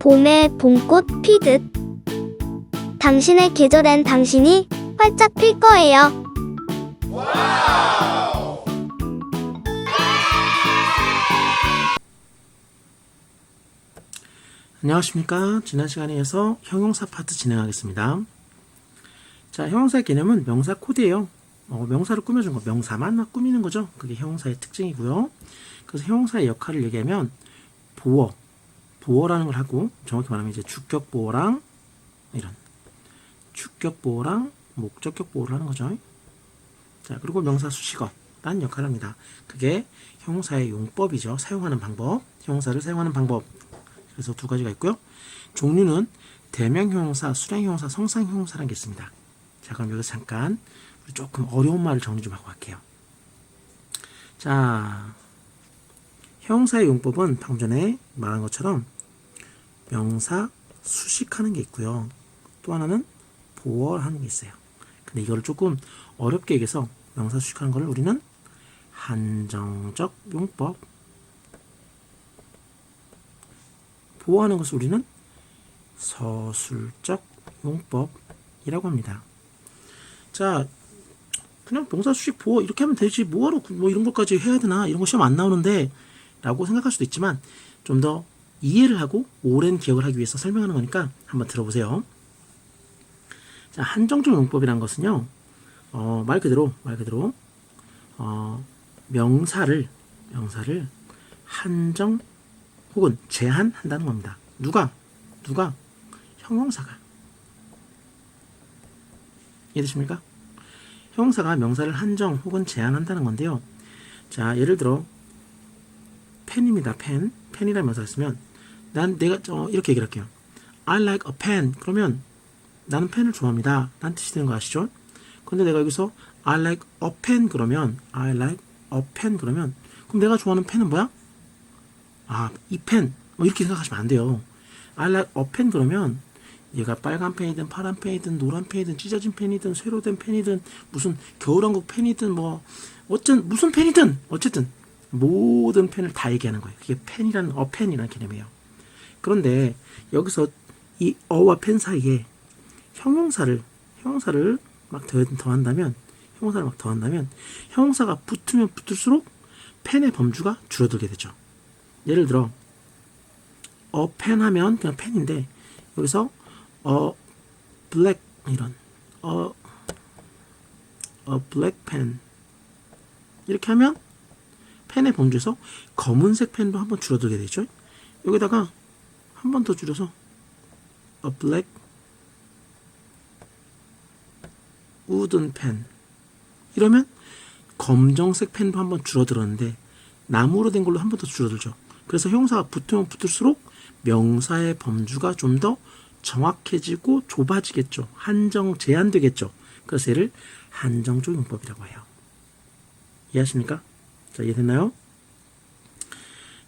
봄에 봄꽃 피듯 당신의 계절엔 당신이 활짝 필 거예요. 안녕하십니까. 지난 시간에 이어서 형용사 파트 진행하겠습니다. 자, 형용사의 개념은 명사 코드예요. 어, 명사를 꾸며준 거, 명사만 막 꾸미는 거죠. 그게 형용사의 특징이고요. 그래서 형용사의 역할을 얘기하면 보어, 보어라는 걸 하고 정확히 말하면 이제 주격 보어랑 이런 주격 보어랑 목적격 보어를 하는 거죠. 자, 그리고 명사 수식어라는 역할을 합니다. 그게 형용사의 용법이죠. 사용하는 방법, 형용사를 사용하는 방법. 그래서 두 가지가 있고요. 종류는 대명 형용사, 수량 형용사, 성상 형용사라는 게 있습니다. 자, 그럼 여기서 잠깐 조금 어려운 말을 정리 좀 하고 갈게요. 자, 형용사의 용법은 방금 전에 말한 것처럼 명사 수식하는 게 있고요. 또 하나는 보어하는 게 있어요. 근데 이거를 조금 어렵게 얘기해서 명사 수식하는 거를 우리는 한정적 용법 보호하는 것을 우리는 서술적 용법이라고 합니다. 자, 그냥 명사 수식 보호 이렇게 하면 되지 뭐하러 그- 뭐 이런 것까지 해야 되나 이런 거 시험 안 나오는데 라고 생각할 수도 있지만 좀 더 이해를 하고 오랜 기억을 하기 위해서 설명하는 거니까 한번 들어보세요. 자, 한정적 용법이란 것은요, 어, 말 그대로, 말 그대로, 어, 명사를, 명사를 한정 혹은 제한한다는 겁니다. 누가? 누가? 형용사가. 이해되십니까? 형용사가 명사를 한정 혹은 제한한다는 건데요. 자, 예를 들어 펜입니다. 펜. 펜이라는 명사가 있으면 난 내가 어, 이렇게 얘기를 할게요. I like a pen. 그러면 나는 펜을 좋아합니다. 라는 뜻이 되는 거 아시죠? 근데 내가 여기서 I like a pen 그러면 I like a pen 그러면 그럼 내가 좋아하는 펜은 뭐야? 아, 이 펜. 뭐 이렇게 생각하시면 안 돼요. I like a pen 그러면 얘가 빨간 펜이든 파란 펜이든 노란 펜이든 찢어진 펜이든 쇠로 된 펜이든 무슨 겨울왕국 펜이든 뭐 어쨌든 무슨 펜이든 어쨌든 모든 펜을 다 얘기하는 거예요. 그게 펜이라는 어 펜이라는 개념이에요. 그런데 여기서 이 어와 펜 사이에 형용사를 형용사를 막 더, 더한다면 형용사를 막 더한다면 형용사가 붙으면 붙을수록 펜의 범주가 줄어들게 되죠. 예를 들어 어펜 하면 그냥 펜인데 여기서 어 블랙 이런 어어 블랙 펜 이렇게 하면 펜의 범주에서 검은색 펜도 한 번 줄어들게 되죠. 여기다가 한 번 더 줄여서 a black wooden pen 이러면 검정색 펜도 한 번 줄어들었는데 나무로 된 걸로 한 번 더 줄어들죠. 그래서 형사가 붙으면 붙을수록 명사의 범주가 좀 더 정확해지고 좁아지겠죠. 한정 제한되겠죠. 그래서 얘를 한정적 용법이라고 해요. 이해하십니까? 자, 이해됐나요?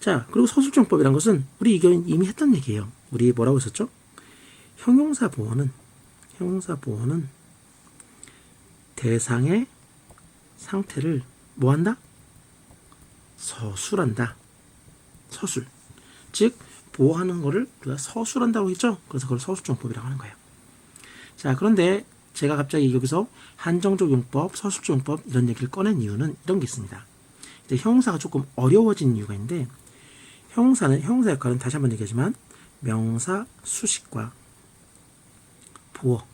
자, 그리고 서술정법이란 것은 우리 이거 이미 했던 얘기예요. 우리 뭐라고 했었죠? 형용사 보호는 형용사 보호는 대상의 상태를 뭐한다? 서술한다. 서술. 즉 보호하는 거를 우리가 서술한다고 했죠. 그래서 그걸 서술정법이라고 하는 거예요. 자, 그런데 제가 갑자기 여기서 한정적 용법, 서술적 용법 이런 얘기를 꺼낸 이유는 이런 게 있습니다. 이제 형용사가 조금 어려워진 이유가 있는데 형용사는 형용사 역할은 다시 한번 얘기하지만 명사 수식과 보어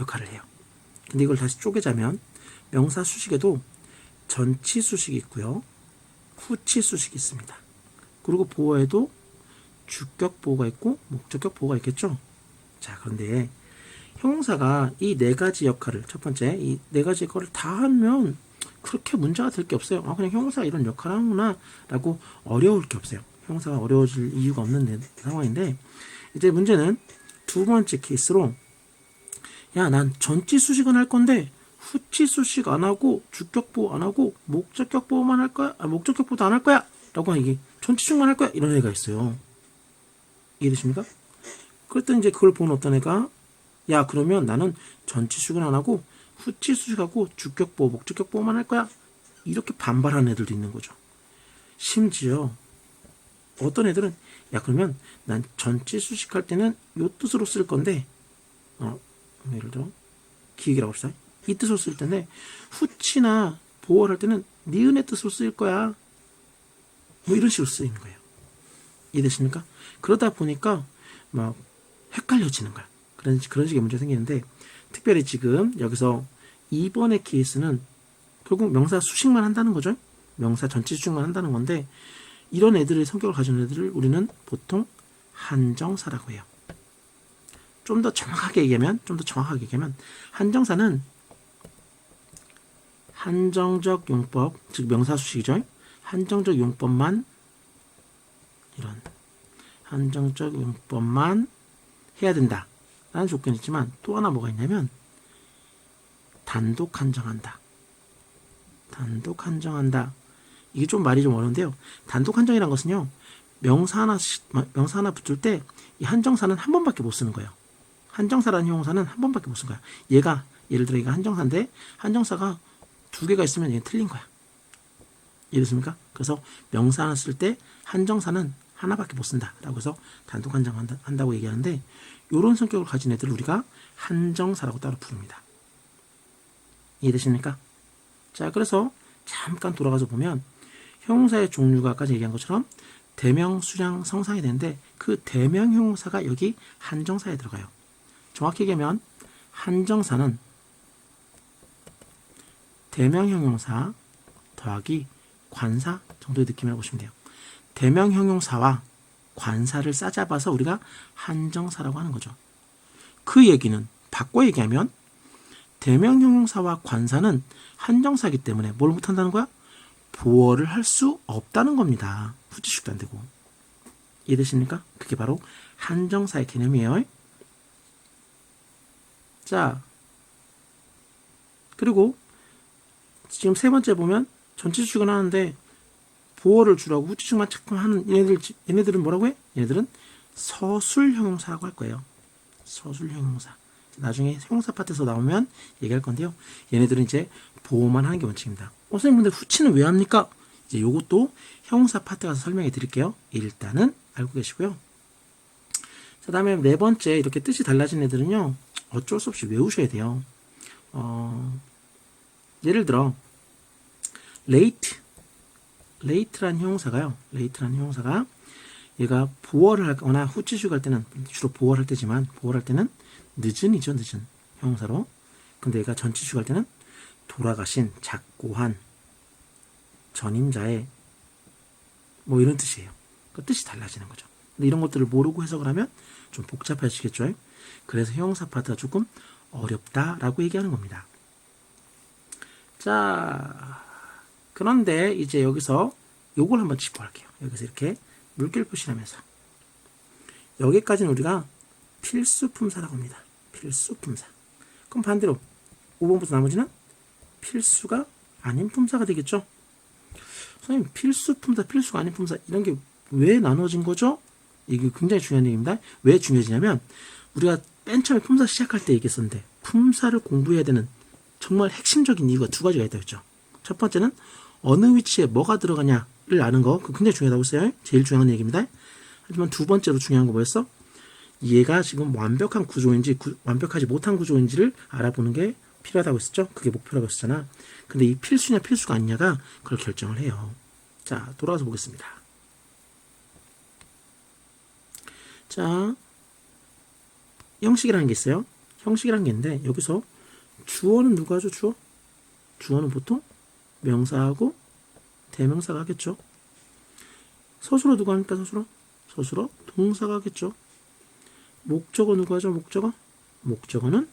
역할을 해요. 근데 이걸 다시 쪼개자면 명사 수식에도 전치 수식이 있고요. 후치 수식이 있습니다. 그리고 보어에도 주격 보호가 있고 목적격 보호가 있겠죠. 자, 그런데 형용사가 이 네 가지 역할을 첫 번째 이 네 가지 역할을 다 하면 그렇게 문제가 될 게 없어요. 아, 그냥 형용사가 이런 역할을 하는구나 라고 어려울 게 없어요. 형용사가 어려워질 이유가 없는 데- 상황인데 이제 문제는 두 번째 케이스로 야, 난 전치 수식은 할 건데 후치 수식 안 하고 주격 보호 안 하고 목적격 보호만 할 거야. 아, 목적격 보호도 안 할 거야. 라고 이게 전치 수식만 할 거야. 이런 애가 있어요. 이해되십니까? 그랬더니 이제 그걸 보는 어떤 애가 야, 그러면 나는 전치 수식은 안 하고 후치 수식하고 주격 보호, 목적격 보호만 할 거야. 이렇게 반발하는 애들도 있는 거죠. 심지어 어떤 애들은 야 그러면 난 전체 수식할 때는 요 뜻으로 쓸 건데 어 예를 들어 기획이라고 합시다. 이 뜻으로 쓸 텐데 후치나 보호를 할 때는 니은의 뜻으로 쓰일 거야. 뭐 이런 식으로 쓰이는 거예요. 이해되십니까? 그러다 보니까 막 헷갈려지는 거야. 그런 그런 식의 문제가 생기는데 특별히 지금 여기서 2번의 케이스는 결국 명사 수식만 한다는 거죠. 명사 전체 수식만 한다는 건데 이런 애들의 성격을 가진 애들을 우리는 보통 한정사라고 해요. 좀 더 정확하게 얘기하면 좀 더 정확하게 얘기하면 한정사는 한정적 용법 즉 명사 수식이죠. 한정적 용법만 이런 한정적 용법만 해야 된다. 라는 조건이 있지만 또 하나 뭐가 있냐면 단독 한정한다. 단독 한정한다. 이게 좀 말이 좀 어려운데요. 단독 한정이란 것은요. 명사 하나 명사 하나 붙을 때 이 한정사는 한 번밖에 못 쓰는 거예요. 한정사라는 형용사는 한 번밖에 못 쓰는 거야. 얘가 예를 들어 얘가 한정사인데 한정사가 두 개가 있으면 얘는 틀린 거야. 이해됐습니까? 그래서 명사 하나 쓸 때 한정사는 하나밖에 못 쓴다라고 해서 단독 한정한다 한다고 얘기하는데 이런 성격을 가진 애들을 우리가 한정사라고 따로 부릅니다. 이해되십니까? 자, 그래서 잠깐 돌아가서 보면 형용사의 종류가 아까 얘기한 것처럼 대명, 수량, 성상이 되는데 그 대명 형용사가 여기 한정사에 들어가요. 정확히 얘기하면 한정사는 대명 형용사 더하기 관사 정도의 느낌이라고 보시면 돼요. 대명 형용사와 관사를 싸잡아서 우리가 한정사라고 하는 거죠. 그 얘기는 바꿔 얘기하면 대명 형용사와 관사는 한정사이기 때문에 뭘 못한다는 거야? 보어를 할 수 없다는 겁니다. 후지식도 안 되고. 이해되십니까? 그게 바로 한정사의 개념이에요. 자, 그리고 지금 세 번째 보면 전체 수식은 하는데 보어를 주라고 후지식만 자꾸 하는 얘네들 얘네들은 뭐라고 해? 얘네들은 서술 형용사라고 할 거예요. 서술 형용사. 나중에 형용사 파트에서 나오면 얘기할 건데요. 얘네들은 이제 보호만 하는 게 원칙입니다. 어, 선생님 근데 후치는 왜 합니까? 이제 요것도 형용사 파트 가서 설명해 드릴게요. 일단은 알고 계시고요. 자, 다음에 네 번째 이렇게 뜻이 달라진 애들은요. 어쩔 수 없이 외우셔야 돼요. 어, 예를 들어 late late란 형용사가요. late란 형용사가 얘가 보어를 하거나 후치식 할 때는 주로 보어를 할 때지만 보어를 할 때는 늦은이죠, 늦은 형용사로. 근데 얘가 전치식 할 때는 돌아가신, 작고한, 전임자의 뭐 이런 뜻이에요. 그 뜻이 달라지는 거죠. 근데 이런 것들을 모르고 해석을 하면 좀 복잡해지겠죠. 그래서 형용사 파트가 조금 어렵다라고 얘기하는 겁니다. 자, 그런데 이제 여기서 요걸 한번 짚고 할게요. 여기서 이렇게 물결 표시하면서 여기까지는 우리가 필수 품사라고 합니다. 필수 품사. 그럼 반대로 5번부터 나머지는 필수가 아닌 품사가 되겠죠. 선생님 필수 품사, 필수가 아닌 품사 이런 게 왜 나눠진 거죠? 이게 굉장히 중요한 얘기입니다. 왜 중요해지냐면 우리가 맨 처음에 품사 시작할 때 얘기했었는데 품사를 공부해야 되는 정말 핵심적인 이유가 두 가지가 있다고 했죠. 첫 번째는 어느 위치에 뭐가 들어가냐를 아는 거, 그 굉장히 중요하다고 했어요. 제일 중요한 얘기입니다. 하지만 두 번째로 중요한 거 뭐였어? 얘가 지금 완벽한 구조인지 구- 완벽하지 못한 구조인지를 알아보는 게 필요하다고 했었죠. 그게 목표라고 했었잖아. 근데 이 필수냐 필수가 아니냐가 그걸 결정을 해요. 자, 돌아와서 보겠습니다. 자, 형식이라는 게 있어요. 형식이라는 게 있는데 여기서 주어는 누가 하죠? 주어? 주어는 보통 명사하고 대명사가 하겠죠. 서술어 누가 합니까? 서술어? 서술어 동사가 하겠죠. 목적어 누가 하죠? 목적어? 목적어는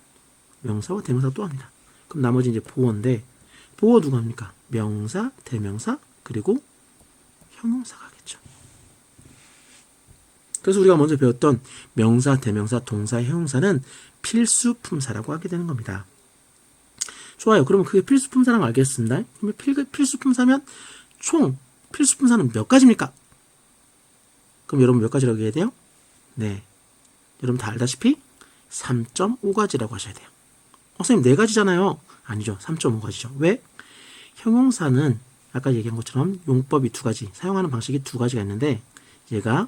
명사와 대명사 또 합니다. 그럼 나머지 이제 보어인데 보어 누가 합니까? 명사, 대명사, 그리고 형용사가 하겠죠. 그래서 우리가 먼저 배웠던 명사, 대명사, 동사, 형용사는 필수 품사라고 하게 되는 겁니다. 좋아요. 그러면 그게 필수 품사라는 걸 알겠습니다. 그러면 필, 필수 품사면 총 필수 품사는 몇 가지입니까? 그럼 여러분 몇 가지라고 얘기해야 돼요? 네. 여러분 다 알다시피 3.5가지라고 하셔야 돼요. 어, 선생님 4가지잖아요. 아니죠. 3.5가지죠. 왜? 형용사는 아까 얘기한 것처럼 용법이 두 가지, 사용하는 방식이 두 가지가 있는데 얘가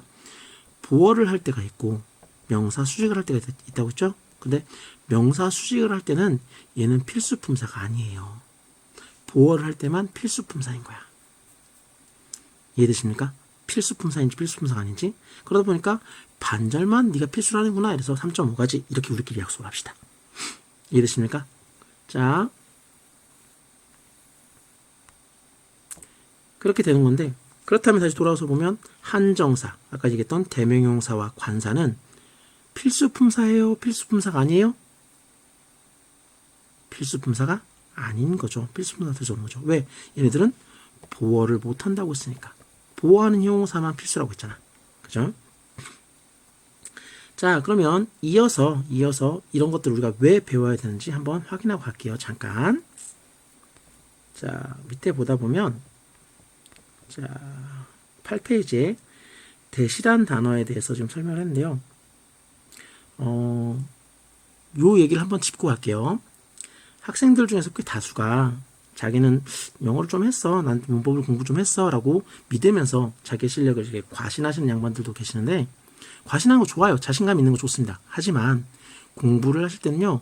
보어를 할 때가 있고 명사 수식을 할 때가 있- 있다고 했죠? 근데 명사 수식을 할 때는 얘는 필수 품사가 아니에요. 보어를 할 때만 필수 품사인 거야. 이해되십니까? 필수 품사인지 필수 품사가 아닌지. 그러다 보니까 반절만 네가 필수로 하는구나. 이래서 3.5가지 이렇게 우리끼리 약속을 합시다. 이해되십니까? 자, 그렇게 되는 건데 그렇다면 다시 돌아와서 보면 한정사 아까 얘기했던 대명용사와 관사는 필수품사예요. 필수품사가 아니에요? 필수품사가 아닌 거죠. 필수품사 들어오는 거죠. 왜? 얘네들은 보어를 못한다고 했으니까. 보어하는 형용사만 필수라고 했잖아. 그죠? 자 그러면 이어서 이어서 이런 것들 우리가 왜 배워야 되는지 한번 확인하고 갈게요. 잠깐. 자 밑에 보다 보면 자, 8페이지에 대시란 단어에 대해서 좀 설명을 했는데요. 어, 요 얘기를 한번 짚고 갈게요. 학생들 중에서 꽤 다수가 자기는 영어를 좀 했어. 난 문법을 공부 좀 했어. 라고 믿으면서 자기 실력을 이렇게 과신하시는 양반들도 계시는데, 과신하는 거 좋아요. 자신감 있는 거 좋습니다. 하지만 공부를 하실 때는요,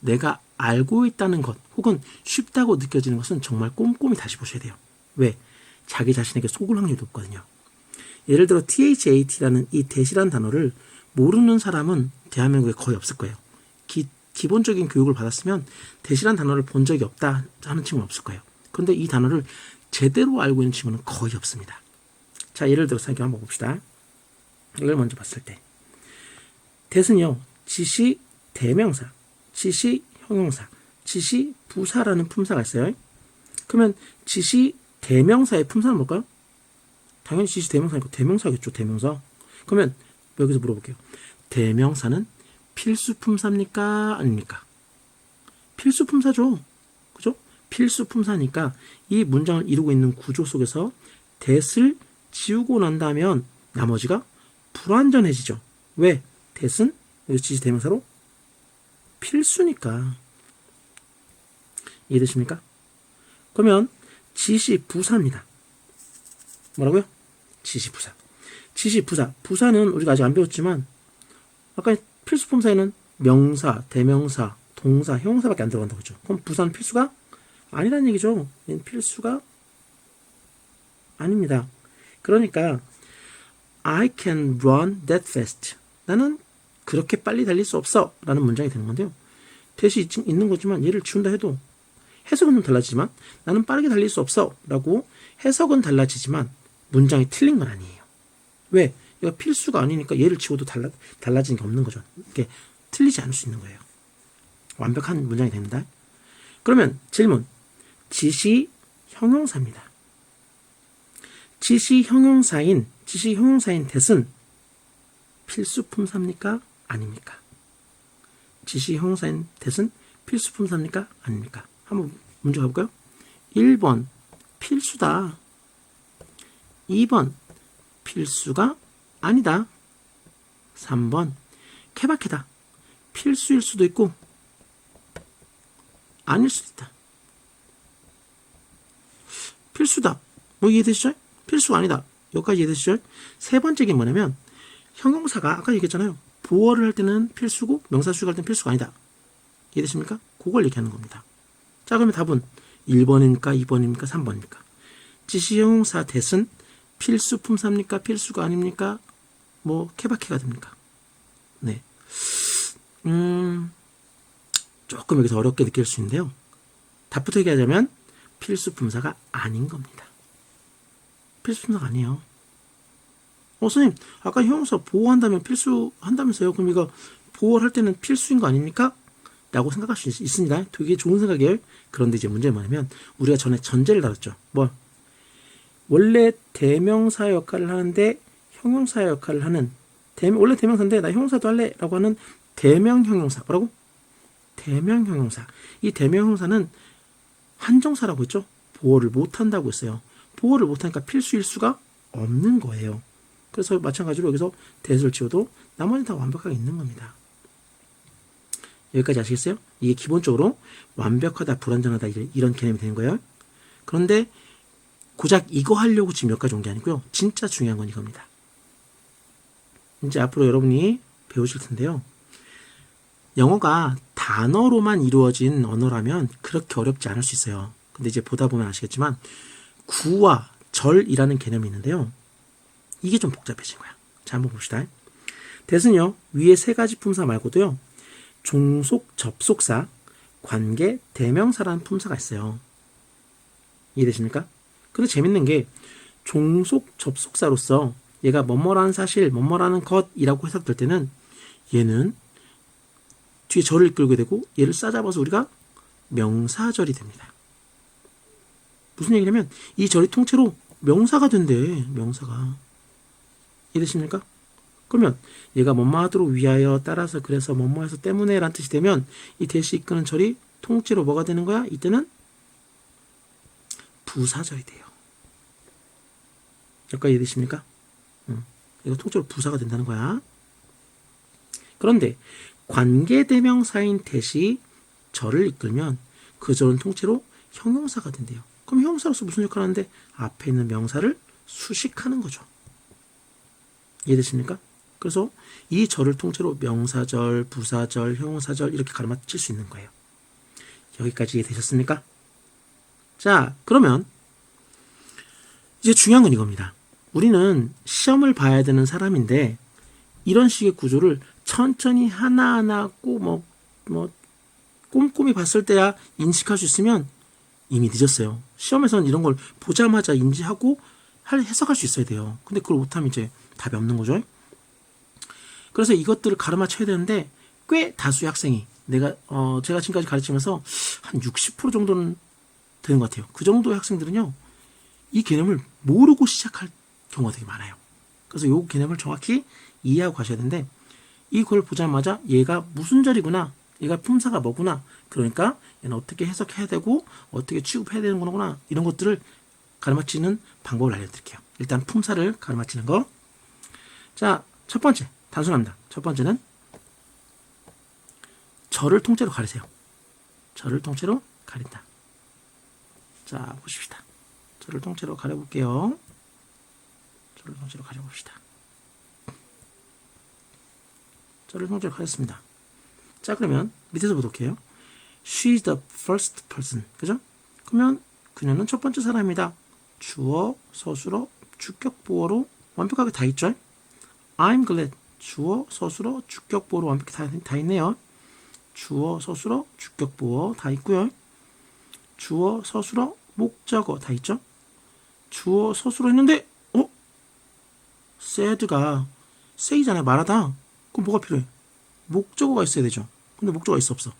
내가 알고 있다는 것, 혹은 쉽다고 느껴지는 것은 정말 꼼꼼히 다시 보셔야 돼요. 왜? 자기 자신에게 속을 확률이 높거든요. 예를 들어 THAT라는 이 대시란 단어를 모르는 사람은 대한민국에 거의 없을 거예요. 기, 기본적인 교육을 받았으면 대시란 단어를 본 적이 없다 하는 친구는 없을 거예요. 그런데 이 단어를 제대로 알고 있는 친구는 거의 없습니다. 자, 예를 들어서 이렇게 한번 봅시다. 이걸 먼저 봤을 때. 대는요, 지시 대명사, 지시 형용사, 지시 부사라는 품사가 있어요. 그러면 지시 대명사의 품사는 뭘까요? 당연히 지시 대명사니까 대명사겠죠, 대명사. 그러면 여기서 물어볼게요. 대명사는 필수 품사입니까? 아닙니까? 필수 품사죠. 그죠? 필수 품사니까 이 문장을 이루고 있는 구조 속에서 대을 지우고 난다면 나머지가 불완전해지죠. 왜? 대은 지시 대명사로 필수니까. 이해되십니까? 그러면 지시 부사입니다. 뭐라고요? 지시 부사. 지시 부사. 부사는 우리가 아직 안 배웠지만 아까 필수 품사에는 명사, 대명사, 동사, 형용사밖에 안 들어간다고 했죠. 그럼 부사는 필수가 아니라는 얘기죠. 필수가 아닙니다. 그러니까 I can run that fast. 나는 그렇게 빨리 달릴 수 없어. 라는 문장이 되는 건데요. 대시 있는 거지만 얘를 지운다 해도 해석은 좀 달라지지만 나는 빠르게 달릴 수 없어 라고 해석은 달라지지만 문장이 틀린 건 아니에요. 왜? 얘가 필수가 아니니까 얘를 지워도 달라, 달라지는 게 없는 거죠. 이게 틀리지 않을 수 있는 거예요. 완벽한 문장이 됩니다. 그러면 질문. 지시 형용사입니다. 지시 형용사인, 지시 형용사인 대은 필수 품사입니까? 아닙니까? 지시 형용사인 대은 필수 품사입니까? 아닙니까? 한번 문제 가볼까요? 1번 필수다. 2번 필수가 아니다. 3번 케바케다. 필수일 수도 있고 아닐 수도 있다. 필수다. 뭐 이해되시죠? 필수가 아니다. 여기까지 이해되시죠? 세 번째 게 뭐냐면 형용사가 아까 얘기했잖아요. 보어를 할 때는 필수고 명사 수식할 때는 필수가 아니다. 이해되십니까? 그걸 얘기하는 겁니다. 자, 그러면 답은 1번입니까? 2번입니까? 3번입니까? 지시형용사 대은 필수 품사입니까? 필수가 아닙니까? 뭐 케바케가 됩니까? 네. 음, 조금 여기서 어렵게 느낄 수 있는데요. 답부터 얘기하자면 필수 품사가 아닌 겁니다. 필수 품사가 아니에요. 어, 선생님, 아까 형용사 보호한다면 필수 한다면서요? 그럼 이거 보호를 할 때는 필수인 거 아닙니까? 라고 생각할 수 있, 있습니다. 되게 좋은 생각이에요. 그런데 이제 문제는 뭐냐면, 우리가 전에 전제를 다뤘죠. 뭐, 원래 대명사 역할을 하는데 형용사 역할을 하는, 대, 원래 대명사인데 나 형용사도 할래. 라고 하는 대명 형용사. 뭐라고? 대명 형용사. 이 대명 형용사는 한정사라고 했죠. 보호를 못 한다고 했어요. 보호를 못 하니까 필수일 수가 없는 거예요. 그래서 마찬가지로 여기서 대수를 지워도 나머지는 다 완벽하게 있는 겁니다. 여기까지 아시겠어요? 이게 기본적으로 완벽하다, 불완전하다 이런 개념이 되는 거예요. 그런데 고작 이거 하려고 지금 여기까지 온 게 아니고요. 진짜 중요한 건 이겁니다. 이제 앞으로 여러분이 배우실 텐데요. 영어가 단어로만 이루어진 언어라면 그렇게 어렵지 않을 수 있어요. 근데 이제 보다 보면 아시겠지만 구와 절이라는 개념이 있는데요. 이게 좀 복잡해진 거야. 자, 한번 봅시다. 대은요 위에 세 가지 품사 말고도요. 종속 접속사, 관계, 대명사라는 품사가 있어요. 이해되십니까? 근데 재밌는 게 종속 접속사로서 얘가 뭐뭐라는 사실, 뭐뭐라는 것이라고 해석될 때는 얘는 뒤에 절을 이끌게 되고 얘를 싸잡아서 우리가 명사절이 됩니다. 무슨 얘기냐면 이 절이 통째로 명사가 된대. 명사가. 이해되십니까? 그러면 얘가 뭐뭐 하도록 위하여 따라서 그래서 뭐뭐 해서 때문에 라는 뜻이 되면 이 대시 이끄는 절이 통째로 뭐가 되는 거야? 이때는 부사절이 돼요. 여기까지 이해되십니까? 응. 이거 통째로 부사가 된다는 거야. 그런데 관계대명사인 대시 절을 이끌면 그 절은 통째로 형용사가 된대요. 그럼 형용사로서 무슨 역할을 하는데 앞에 있는 명사를 수식하는 거죠. 이해되십니까? 그래서 이 절을 통째로 명사절, 부사절, 형용사절 이렇게 가르마칠 수 있는 거예요. 여기까지 이해되셨습니까? 자, 그러면 이제 중요한 건 이겁니다. 우리는 시험을 봐야 되는 사람인데 이런 식의 구조를 천천히 하나하나 꼭뭐 뭐 꼼꼼히 봤을 때야 인식할 수 있으면 이미 늦었어요. 시험에서는 이런 걸 보자마자 인지하고 할 해석할 수 있어야 돼요. 근데 그걸 못하면 이제 답이 없는 거죠. 그래서 이것들을 가르마쳐야 되는데 꽤 다수의 학생이 내가 어 제가 지금까지 가르치면서 한 60% 정도는 되는 것 같아요. 그 정도의 학생들은요 이 개념을 모르고 시작할 경우가 되게 많아요. 그래서 이 개념을 정확히 이해하고 가셔야 되는데 이걸 보자마자 얘가 무슨 절이구나 얘가 품사가 뭐구나 그러니까 얘는 어떻게 해석해야 되고 어떻게 취급해야 되는 거구나 이런 것들을 가르마치는 방법을 알려드릴게요. 일단 품사를 가르마치는 거. 자, 첫 번째 단순합니다. 첫 번째는 절을 통째로 가리세요. 절을 통째로 가린다. 자, 보십시다. 절을 통째로 가려볼게요. 절을 통째로 가려봅시다. 절을 통째로 가렸습니다. 자, 그러면 밑에서부터 볼게요. She's the first person. 그죠? 그러면 그녀는 첫 번째 사람이다. 주어, 서술어, 주격 보어로 완벽하게 다 있죠? I'm glad. 주어, 서술어, 주격 보어로 완벽히 다, 다 있네요. 주어, 서술어, 주격 보어 다 있고요. 주어, 서술어, 목적어 다 있죠? 주어, 서술어 있는데 어? sad가 say잖아요. 말하다. 그럼 뭐가 필요해? 목적어가 있어야 되죠. 근데 목적어가 있어 없어?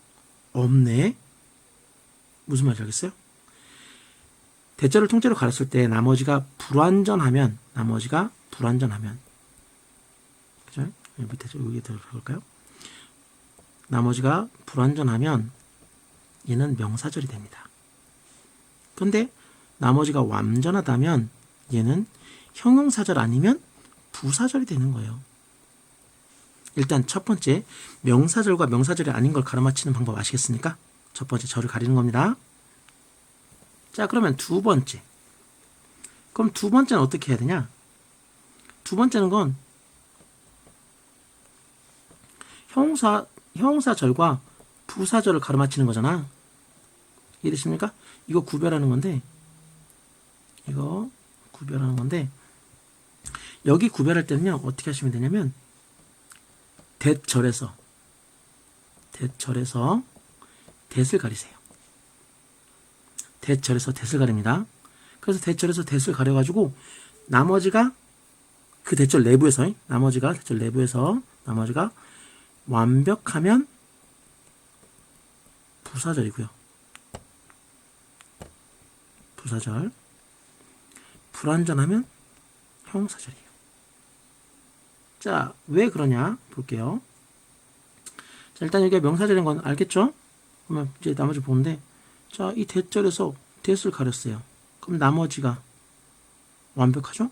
없네. 무슨 말인지 알겠어요? 대절을 통째로 가렸을 때 나머지가 불완전하면 나머지가 불완전하면 그죠? 여기 밑에 여기 들어볼까요? 나머지가 불완전하면 얘는 명사절이 됩니다. 근데 나머지가 완전하다면 얘는 형용사절 아니면 부사절이 되는 거예요. 일단 첫 번째 명사절과 명사절이 아닌 걸 가로맞히는 방법 아시겠습니까? 첫 번째 절을 가리는 겁니다. 자 그러면 두 번째 그럼 두 번째는 어떻게 해야 되냐? 두 번째는 건 형용사 형용사절과 부사절을 가로맞히는 거잖아. 이해되십니까? 이거 구별하는 건데 이거 구별하는 건데 여기 구별할 때는요 어떻게 하시면 되냐면 대절에서 대절에서 대을 가리세요. 대절에서 대을 가립니다. 그래서 대절에서 대을 가려가지고 나머지가 그 대절 내부에서 나머지가 대절 내부에서 나머지가 완벽하면 부사절이고요. 부사절 불완전하면 형사절이에요. 자, 왜 그러냐 볼게요. 자, 일단 여기가 명사절인 건 알겠죠? 그러면 이제 나머지 보는데 자, 이 대절에서 대을 가렸어요. 그럼 나머지가 완벽하죠?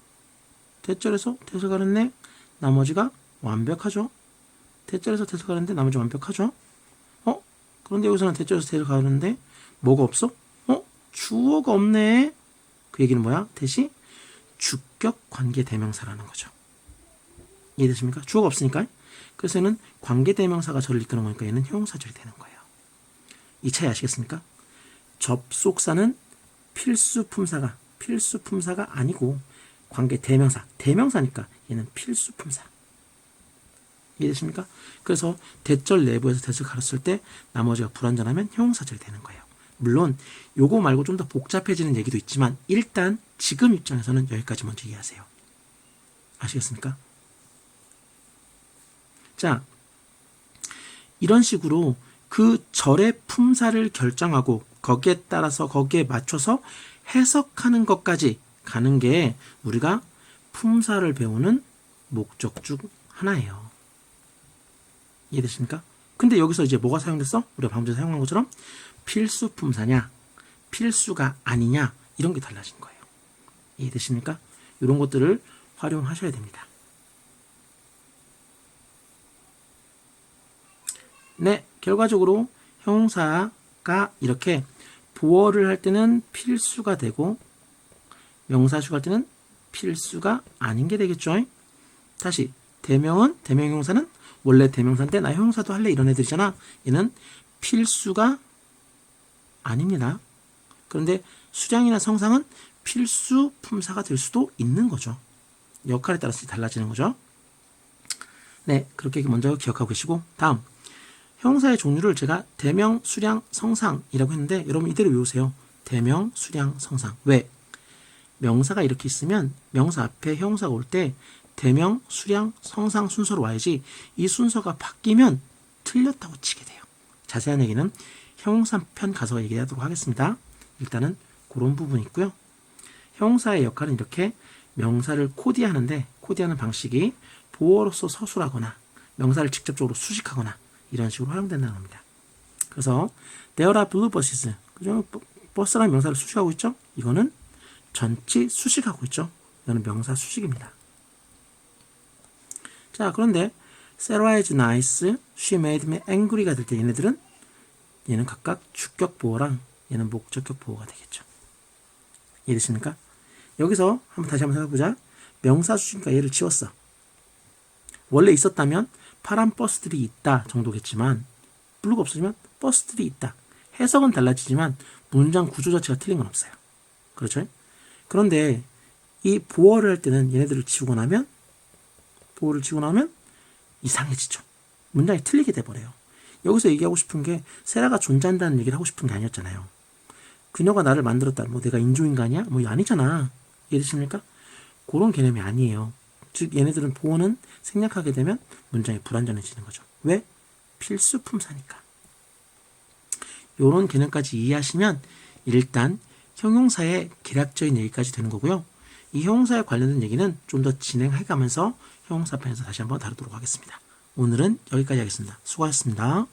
대절에서 대을 가렸네. 나머지가 완벽하죠? 대절에서 대을 가렸는데 나머지 완벽하죠? 어? 그런데 여기서는 대절에서 대을 가렸는데 뭐가 없어? 어? 주어가 없네. 그 얘기는 뭐야? 대시 주격 관계 대명사라는 거죠. 이해되십니까? 주어가 없으니까. 그래서 얘는 관계대명사가 저를 이끄는 거니까 얘는 형용사절이 되는 거예요. 이 차이 아시겠습니까? 접속사는 필수품사가 필수품사가 아니고 관계대명사 대명사니까 얘는 필수품사. 이해되십니까? 그래서 대절 내부에서 대절 가렸을 때 나머지가 불완전하면 형용사절이 되는 거예요. 물론 요거 말고 좀 더 복잡해지는 얘기도 있지만 일단 지금 입장에서는 여기까지 먼저 이해하세요. 아시겠습니까? 자, 이런 식으로 그 절의 품사를 결정하고 거기에 따라서 거기에 맞춰서 해석하는 것까지 가는 게 우리가 품사를 배우는 목적 중 하나예요. 이해되십니까? 근데 여기서 이제 뭐가 사용됐어? 우리가 방금 전에 사용한 것처럼 필수 품사냐, 필수가 아니냐, 이런 게 달라진 거예요. 이해되십니까? 이런 것들을 활용하셔야 됩니다. 네, 결과적으로 형용사가 이렇게 보어를 할 때는 필수가 되고 명사수가 할 때는 필수가 아닌 게 되겠죠. 다시 대명은 대명형사는 원래 대명사인데 나 형용사도 할래 이런 애들이잖아. 얘는 필수가 아닙니다. 그런데 수량이나 성상은 필수 품사가 될 수도 있는 거죠. 역할에 따라서 달라지는 거죠. 네, 그렇게 먼저 기억하고 계시고 다음 형용사의 종류를 제가 대명, 수량, 성상이라고 했는데 여러분 이대로 외우세요. 대명, 수량, 성상. 왜? 명사가 이렇게 있으면 명사 앞에 형용사가 올 때 대명, 수량, 성상 순서로 와야지 이 순서가 바뀌면 틀렸다고 치게 돼요. 자세한 얘기는 형용사 편 가서 얘기하도록 하겠습니다. 일단은 그런 부분이 있고요. 형용사의 역할은 이렇게 명사를 코디하는데 코디하는 방식이 보어로서 서술하거나 명사를 직접적으로 수식하거나 이런 식으로 활용된다는 겁니다. 그래서 there are blue buses. 그죠? 버- 버스라는 명사를 수식하고 있죠? 이거는 전치 수식하고 있죠? 이거는 명사 수식입니다. 자, 그런데 Sarah is nice, she made me angry가 될 때 얘네들은 얘는 각각 주격 보어랑 얘는 목적격 보어가 되겠죠. 이해되십니까? 여기서 한번 다시 한번 생각해보자. 명사 수식이니까 얘를 지웠어. 원래 있었다면 파란 버스들이 있다 정도겠지만 블루가 없어지면 버스들이 있다. 해석은 달라지지만 문장 구조 자체가 틀린 건 없어요. 그렇죠? 그런데 이 보어를 할 때는 얘네들을 지우고 나면 보어를 지우고 나면 이상해지죠. 문장이 틀리게 돼버려요. 여기서 얘기하고 싶은 게 세라가 존재한다는 얘기를 하고 싶은 게 아니었잖아요. 그녀가 나를 만들었다. 뭐 내가 인조인간이야? 뭐 아니잖아. 이해되십니까? 그런 개념이 아니에요. 즉 얘네들은 보어는 생략하게 되면 문장이 불완전해지는 거죠. 왜? 필수품사니까. 요런 개념까지 이해하시면 일단 형용사의 개략적인 얘기까지 되는 거고요. 이 형용사에 관련된 얘기는 좀 더 진행해가면서 형용사 편에서 다시 한번 다루도록 하겠습니다. 오늘은 여기까지 하겠습니다. 수고하셨습니다.